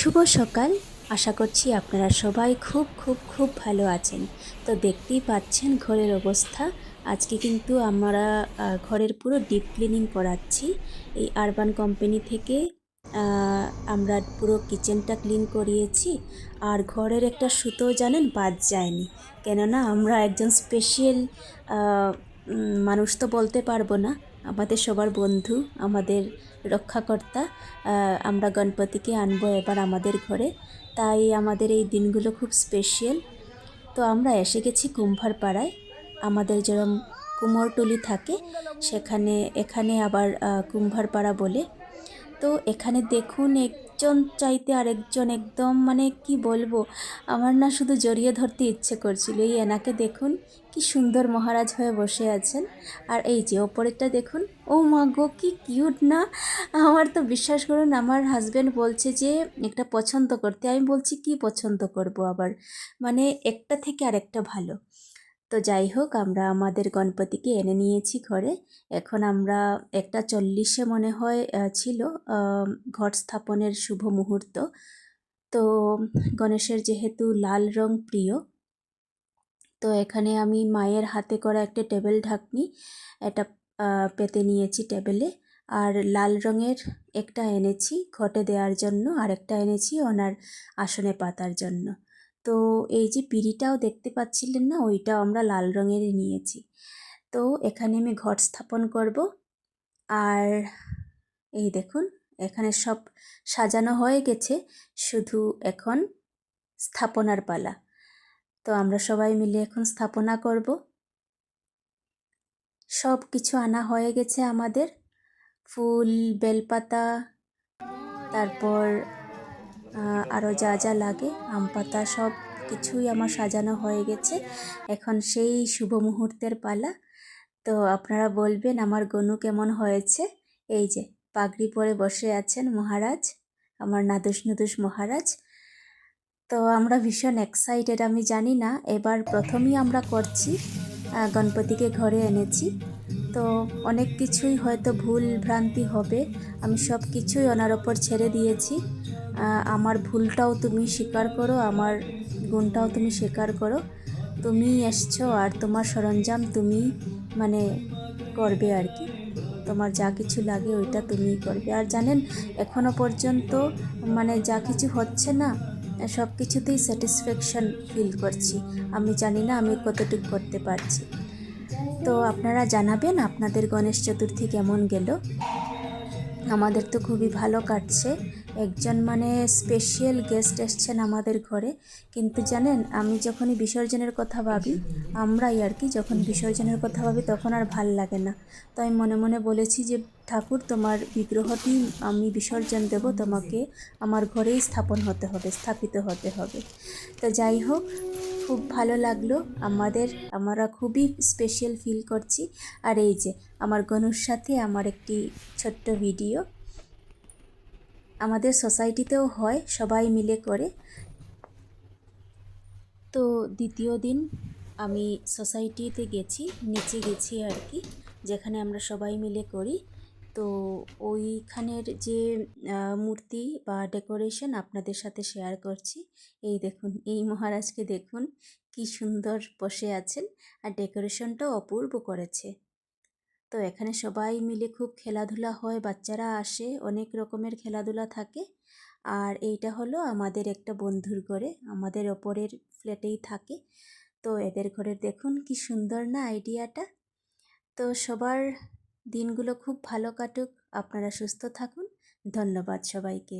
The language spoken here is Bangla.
শুভ সকাল। আশা করছি আপনারা সবাই খুব খুব খুব ভালো আছেন। তো দেখতেই পাচ্ছেন ঘরের অবস্থা। আজকে কিন্তু আমরা ঘরের পুরো ডিপ ক্লিনিং করাচ্ছি। এই আরবান কোম্পানি থেকে আমরা পুরো কিচেনটা ক্লিন করিয়েছি। আর ঘরের একটা সুতো জানেন বাদ যায়নি। কেননা আমরা একজন স্পেশাল মানুষ তো বলতে পারব না। আমাদের সবার বন্ধু, আমাদের রক্ষাকর্তা আমরা গণপতিকে আনব এবার আমাদের ঘরে। তাই আমাদের এই দিনগুলো খুব স্পেশাল তো আমরা এসে গেছি কুম্ভার পাড়ায়। আমাদের যেরকম কুমোরটুলি থাকে, সেখানে, এখানে আবার কুম্ভার পাড়া বলে। তো এখানে দেখুন একজন চাইতে আরেকজন একদম মানে কি বলব? আমার না শুধু জড়িয়ে ধরতে ইচ্ছে করছিল। এই এনাকে দেখুন, কি সুন্দর মহারাজ হয়ে বসে আছেন। আর এই যে ওপরেরটা দেখুন, ও মা গো, কি কিউট না? আমার তো বিশ্বাস করুন, আমার হাজব্যান্ড বলছে যে, একটা পছন্দ করতে। আমি বলছি, কি পছন্দ করব আবার? মানে একটা থেকে আরেকটা ভালো। তো যাই হোক, আমরা আমাদের গণপতিকে এনে নিয়েছি ঘরে। এখন আমরা একটা চল্লিশে মনে হয় ছিল ঘট স্থাপনের শুভ মুহূর্ত। তো গণেশের যেহেতু লাল রং প্রিয়, তো এখানে আমি মায়ের হাতে করা একটা টেবিল ঢাকনি এটা পেতে নিয়েছি টেবিলে। আর লাল রঙের একটা এনেছি ঘটে দেওয়ার জন্য আর একটা এনেছি ওনার আসনে পাতার জন্য। তো এই যে পিঁড়িটাও দেখতে পাচ্ছিলেন না, ওইটাও আমরা লাল রঙেরই নিয়েছি। তো এখানে আমি ঘট স্থাপন করব। আর এই দেখুন, এখানে সব সাজানো হয়ে গেছে, শুধু এখন স্থাপনার পালা। তো আমরা সবাই মিলে এখন স্থাপনা করব। সব কিছু আনা হয়ে গেছে আমাদের। ফুল, বেলপাতা, তারপর আরও যা যা লাগে, আম পাতা সব কিছুই আমার সাজানো হয়ে গেছে। এখন সেই শুভ মুহূর্তের পালা। তো আপনারা বলবেন, আমার গনু কেমন হয়েছে? এই যে, পাগড়ি পরে বসে আছেন মহারাজ, আমার নাদুস নুদুস মহারাজ। তো আমরা ভীষণ এক্সাইটেড আমি জানি না, এবার প্রথমেই আমরা করছি গণপতিকে ঘরে এনেছি। তো অনেক কিছুই হয়তো ভুল ভ্রান্তি হবে, আমি সব কিছুই ওনার ওপর ছেড়ে দিয়েছি। আমার ভুলটাও তুমি স্বীকার করো, আমার গুণটাও তুমি স্বীকার করো। তুমি এসছো আর তোমার সরঞ্জাম তুমি মানে করবে আর কি। তোমার যা কিছু লাগে ওইটা তুমিই করবে। আর জানেন, এখনও পর্যন্ত মানে যা কিছু হচ্ছে না, সব কিছুতেই স্যাটিসফ্যাকশন ফিল করছি। আমি জানি না আমি কতটুকু করতে পারছি। তো আপনারা জানাবেন আপনাদের গণেশ চতুর্থী কেমন গেল। আমাদের তো খুবই ভালো কাটছে। একজন মানে স্পেশাল গেস্ট এসছেন আমাদের ঘরে। কিন্তু জানেন, আমি যখনই বিসর্জনের কথা ভাবি, আমরাই আর কি যখন বিসর্জনের কথা ভাবি তখন আর ভালো লাগে না। তো আমি মনে মনে বলেছি যে, ঠাকুর, তোমার বিগ্রহটি আমি বিসর্জন দেব। তোমাকে আমার ঘরেই স্থাপন হতে হবে, স্থাপিত হতে হবে। তো যাই হোক, খুব ভালো লাগল। আমাদের, আমরা খুবই স্পেশাল ফিল করছি। আর এই যে, আমার গনুর সাথে আমার একটি ছোট্ট ভিডিও আমাদের সোসাইটিতেও হয়, সবাই মিলে করে। তো দ্বিতীয় দিন আমি সোসাইটিতে গেছি, নিচে গেছি আর কি, যেখানে আমরা সবাই মিলে করি। তো ওইখানের যে মূর্তি বা ডেকোরেশন আপনাদের সাথে শেয়ার করছি। এই দেখুন, এই মহারাজকে দেখুন, কি সুন্দর বসে আছেন। আর ডেকোরেশনটাও অপূর্ব করেছে। তো এখানে সবাই মিলে খুব খেলাধুলা হয়, বাচ্চারা আসে, অনেক রকমের খেলাধুলা থাকে। আর এইটা হলো আমাদের একটা বন্ধুর ঘরে, আমাদের ওপরের ফ্ল্যাটেই থাকে। তো এদের ঘরের দেখুন কি সুন্দর না আইডিয়াটা। তো সবার দিনগুলো খুব ভালো কাটুক, আপনারা সুস্থ থাকুন, ধন্যবাদ সবাইকে।